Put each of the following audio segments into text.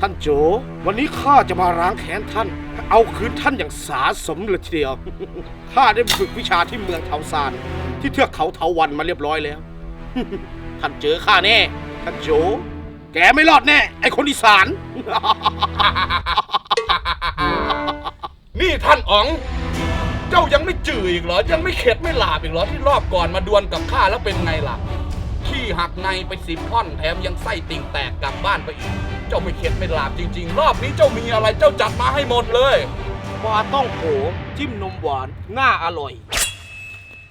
ท่านโจ วันนี้ข้าจะมาล้างแค้นท่าน เอาคืนท่านอย่างสาสมเลยทีเดียว ข้าได้ฝึกวิชาที่เมืองเทาซาน ที่เทือกเขาเทาวันมาเรียบร้อยแล้ว ท่านเจอข้าแน่ ท่านโจ แกไม่รอดแน่ ไอคนอีสาน นี่ท่านอ๋อง เจ้ายังไม่จืดอีกเหรอ ยังไม่เข็ดไม่หลาบอีกเหรอที่รอบก่อนมาดวลกับข้าแล้วเป็นไงล่ะ ขี้หักในไปสิบท่อนแถมยังไส้ติ่งแตกกลับบ้านไปอีก เจ้าไม่เข็ดไม่หลาบจริง ๆ รอบนี้เจ้ามีอะไรเจ้าจัดมาให้หมดเลยปลาต้องโขจิ้มนมหวานง่าอร่อย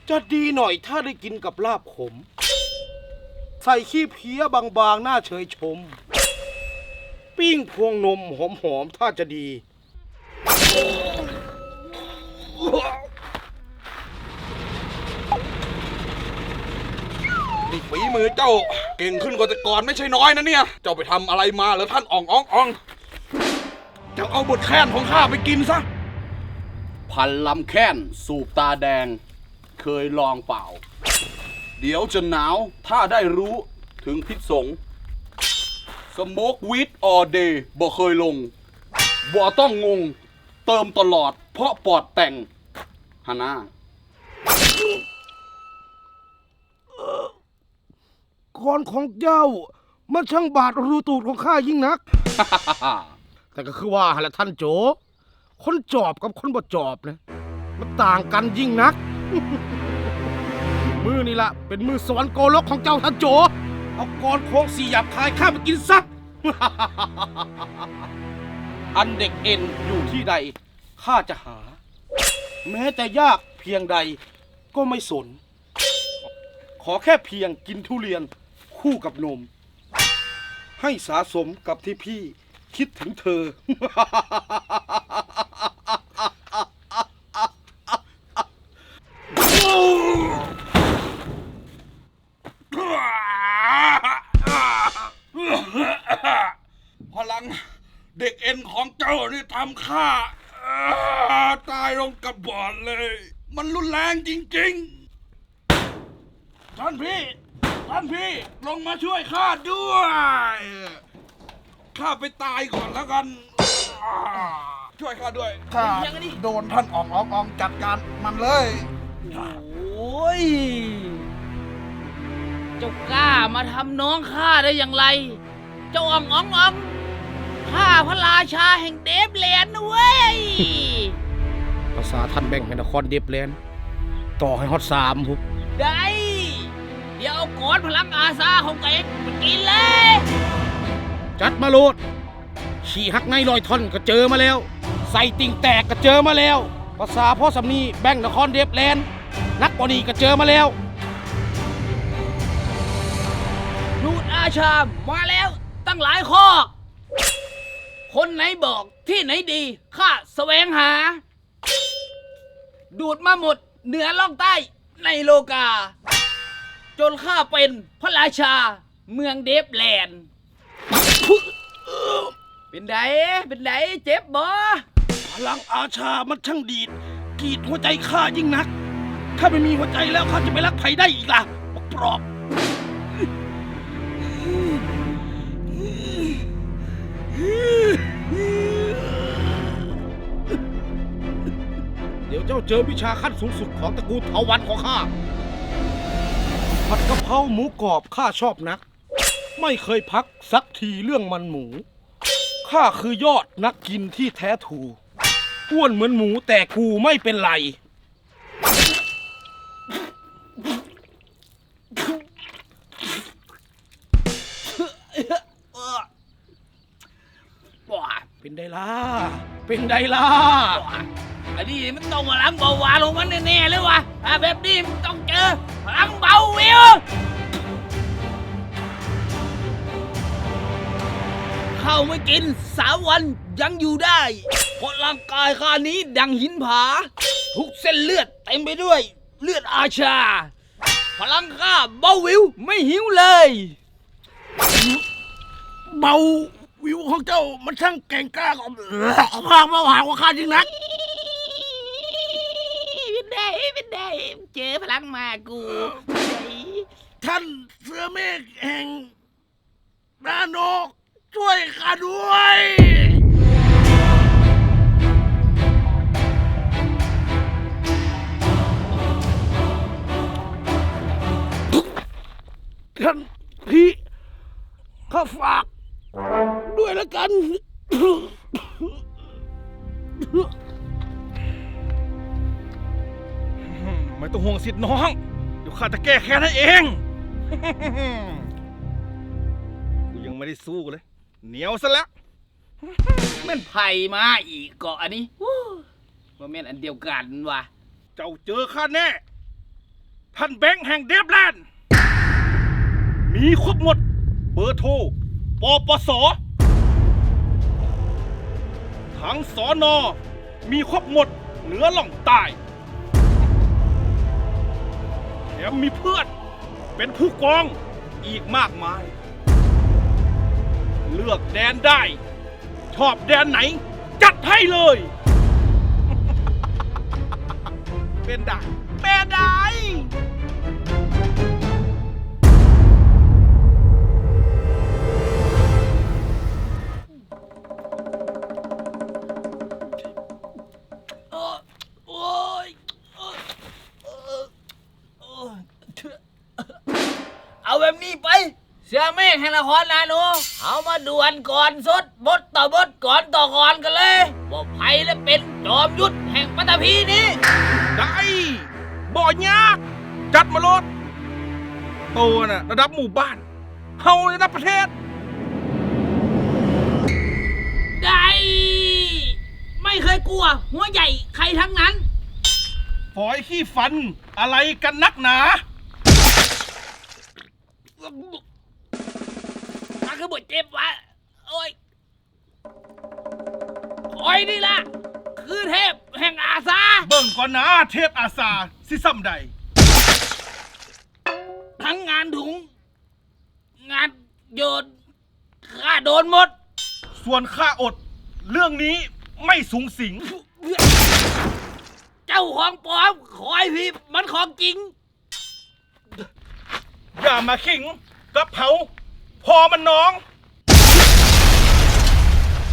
จะดีหน่อยถ้าได้กินกับลาบขม ใส่ขี้เพี้ยบางๆหน้าเฉยชม ปิ้งพวงนมหอมๆ ถ้าจะดี นี่ฝีมือเจ้าเก่งขึ้นกว่าแต่ก่อนไม่ใช่น้อยนะเนี่ย เจ้าไปทำอะไรมาเหรอท่านอ่องอ่องอ่องเจ้าเอาบทแค้นของข้าไปกินซะ พันลำแค้น สูบตาแดง เคยลองเปล่า เดี๋ยวจะหนาว ถ้าได้รู้ถึงพิษสงสโมกวีดออเดย์บ่เคยลง บ่ต้องงง เติมตลอด เพราะปอดแต่งฮานา ก่อนของเจ้า มันช่างบาดรูตูดของข้ายิ่งนัก แต่ก็คือว่าหั่นแหละท่านโจ คนจอบกับคนบ่จอบนะมันต่างกันยิ่งนัก มือนี่ละเป็นมือสวรรค์โกลกของเจ้าท่านโจ เอากรโค้งสี่หยับคายข้าไปกินซะ อันเด็กเอ็นอยู่ที่ใดข้าจะหา แม้จะยากเพียงใดก็ไม่สน ขอแค่เพียงกินทุเรียน คู่กับนม ให้สาสมกับที่พี่คิดถึงเธอ พลังเด็กเอ็นของเจ้านี่ทำข้าอ่าตายลงกับบอดเลย มันรุนแรงจริง ๆ ท่านพี่ ท่านพี่ลงมาช่วยข้าด้วย ข้าไปตายก่อนแล้วกันอ่าช่วยข้าด้วยข้าโดนท่านอ่องอ่องอ่องจัดการมันเลย โอ้ย เจ้ากล้ามาทำน้องข้าได้อย่างไร เจ้าอ่องอ่องอ่องข้าพระราชาแห่งเดฟแลนด์นะเว้ย ภาษาท่านแบ่งให้นครเดฟแลนด์ต่อให้ฮอตสามพุกได้ เดี๋ยวเอาก้อนพลังอาซาของแกไปกินเลย จัดมาโลดขี่หักในลอยท่อนก็เจอมาแล้ว ใส่ติ่งแตกก็เจอมาแล้ว ภาษาพ่อสำนีแบ่งนครเดฟแลนด์นักบอดีก็เจอมาแล้วดูดอาชามาแล้วตั้งหลายข้อ คนไหนบอกที่ไหนดีข้าแสวงหา ดูดมาหมดเหนือล่องใต้ในโลกา จนข้าเป็นพระราชาเมืองเดฟแลนด์ เป็นไดเป็นไดเจ็บบ่พลังอาชามันช่างดีดกรีดหัวใจข้ายิ่งนัก ถ้าไม่มีหัวใจแล้วข้าจะไปรักใครได้อีกล่ะบักปลอบ เดี๋ยวเจ้าเจอวิชาขั้นสูงสุดของตระกูลเถาวันของข้า ผัดกะเพราหมูกรอบข้าชอบนัก ไม่เคยพักสักทีเรื่องมันหมู ข้าคือยอดนักกินที่แท้ถูอ้วนเหมือนหมูแต่กูไม่เป็นไรว้าเป็นไดล่ะเป็นไดล่ะ นนี้มันต้องพลังเบาหวานลงมันแน่ๆเลยวะถ้าแบบนี้มันต้องเจอพลังเบาวิวเข้าไม่กินสามวันยังอยู่ได้เพราะร่างกายข้านี้ดังหินผา ทุกเส้นเลือดเต็มไปด้วย เลือดอาชา พลังข้าเบาวิวไม่หิวเลย เบาวิวของเจ้ามันช่างเก่งกล้าของข้าเบาหากว่าข้าจริงนัก ได้เป็นได้ เจอพลังมากูท่านเสือเมฆแห่งนาโนกช่วยข้าด้วย ท่านพี่ข้าฝากด้วยแล้วกัน วงสิทธิ์น้อง เดี๋ยวข้าจะแก้แค้นให้เอง กูยังไม่ได้สู้เลย เหนียวซะแล้ว แม่นไผ่มาอีกเกาะอันนี้วู้ว่าแม่นอันเดียวกันว่ะ เจ้าเจอข้าแน่ ท่านแบงค์แห่งเดฟแลนด์ มีครบหมด เบอร์โทรปปส ทั้งสอนอมีครบหมด เหนือล่องใต้ แถมมีเพื่อน เป็นผู้กองอีกมากมาย เลือกแดนได้ ชอบแดนไหน จัดให้เลย เป็นได้เป็นได้ เสือเมฆแห่งนครนาโนเอามาด่วนก่อนสดบดต่อบดก่อนต่อก่อนกันเลยว่าไผ่และเป็นจอมยุทธแห่งปัตตภีนี้ได้บ่อยากจัดมาโลดโตน่ะระดับหมู่บ้านเฮาระดับประเทศ ได้ ไม่เคยกลัว หัวใหญ่ใครทั้งนั้น ฝอยขี้ฟันอะไรกันนักหนา มันคือบทเจ็บวะโอ้ยคอยนี่ล่ะ คือเทพแห่งอาซาเบิ่งก่อนนะเทพอาสาสิซ้ำใด ทั้งงานถุง งานโยนข้าโดนหมด ส่วนข้าอด เรื่องนี้ไม่สูงสิง เจ้าของปลอมคอยพี่มันของจริง อย่ามาขิงกับเผา พอมันน้อง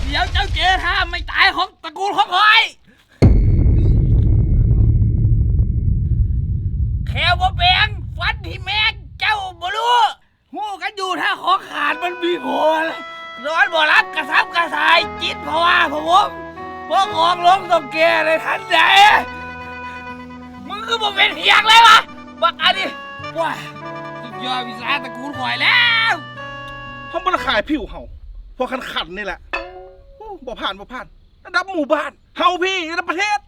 เดี๋ยวเจ้าเจอท่าไม่ตายของตระกูลของคอยแค่ว่าแบงฟันที่แม่งเจ้าบ่รู้หูกันอยู่ถ้าขอขาดมันมีโผลร้อนบ่รับกระซับกระสายจิตเพราะว่าผมพวกออกลงต้องแกเลยทันใดมึงคือบ่เป็นเพียงเลยวะบักอันนี้ว้าสุดยอดวิสาตระกูลข่อยแล้ว เขาบ่ได้ขายผิวเฮาเพราะคันขันนี่แหละโอ้บ่ผ่านบ่ผ่าน ระดับหมู่บ้านเฮาพี่ระดับประเทศ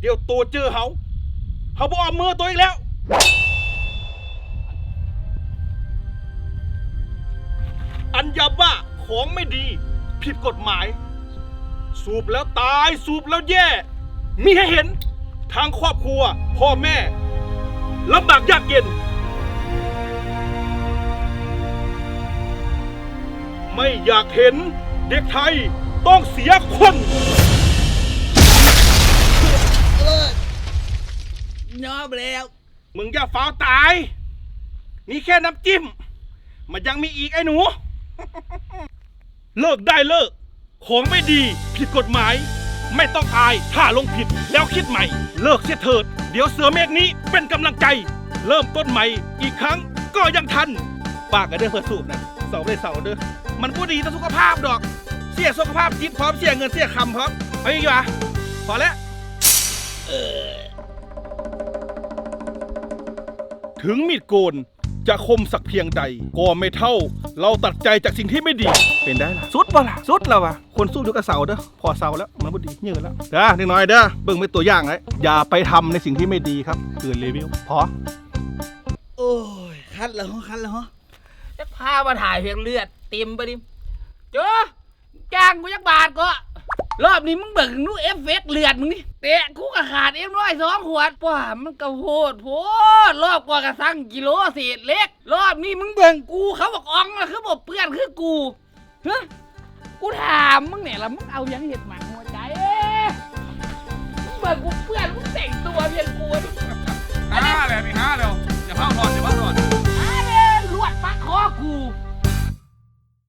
เดี๋ยวตัวเจอเฮาเฮาบ่เอามือตัวอีกแล้ว อันยาบ้าของไม่ดี ผิดกฎหมาย สูบแล้วตายสูบแล้วแย่ มีให้เห็นทางครอบครัว พ่อแม่ลำบากยากเย็น อยากเห็นเด็กไทยต้องเสียคนยอมแล้วมึงอย่าฟ้าวตาย นี่แค่น้ำจิ้ม มันยังมีอีกไอ้หนู เลิกได้เลิก ของไม่ดีผิดกฎหมาย ไม่ต้องอายถ้าลงผิดแล้วคิดใหม่ เลิกเสียเถิด เดี๋ยวเสือเมฆนี้เป็นกำลังใจ เริ่มต้นใหม่อีกครั้งก็ยังทันปากกันเด้อเพื่อสูบนะ เสาได้เสาเด้อมันก็ดีต่อสุขภาพดอก เสียสุขภาพจิตพร้อมเสียเงินเสียคำพร้อมเอาอีกว่าพอแล้วถึงมีดโกนจะคมสักเพียงใด ก็ไม่เท่า เราตัดใจจากสิ่งที่ไม่ดี เป็นได้ล่ะสุดปะล่ะสุดแล้ววะคนสู้ด้วยกระเสาเด้อพอเสาแล้วมันบ่ดีเยืดแล้วเด้อนิดหน่อยเด้อเบิ่งเป็นตัวอย่างเลยอย่าไปทำในสิ่งที่ไม่ดีครับคือรีวิวพอ โอ้ย คัดแล้วคัดแล้ว จะพามาถ่ายเพียงเลือดเต็มไปดิเจ้าจ้างกูจักบาทก็ รอบนี้มึงเบิ่งนู้เอฟเฟกต์เลือดมึงนี่เตะกูก็ขาดเอ็มร้อยสองขวดว้ามันก็โหดโพดรอบกว่ากระสั่งกิโลเศษเล็ก รอบนี้มึงเบิ่งกูเขาบอกอ่องนะคือบอกเปื้อนคือกูเฮ้กูถามมึงเนี่ยละมึงเอายังเห็ดหมันหัวใจเอ้ยมึงเบิ่งกูเปื้อนมึงแต่งตัวเพียงกูห้าเลยพี่ห้าเร็วอย่าพิ่งถอดอย่าพิ่งถอด 呜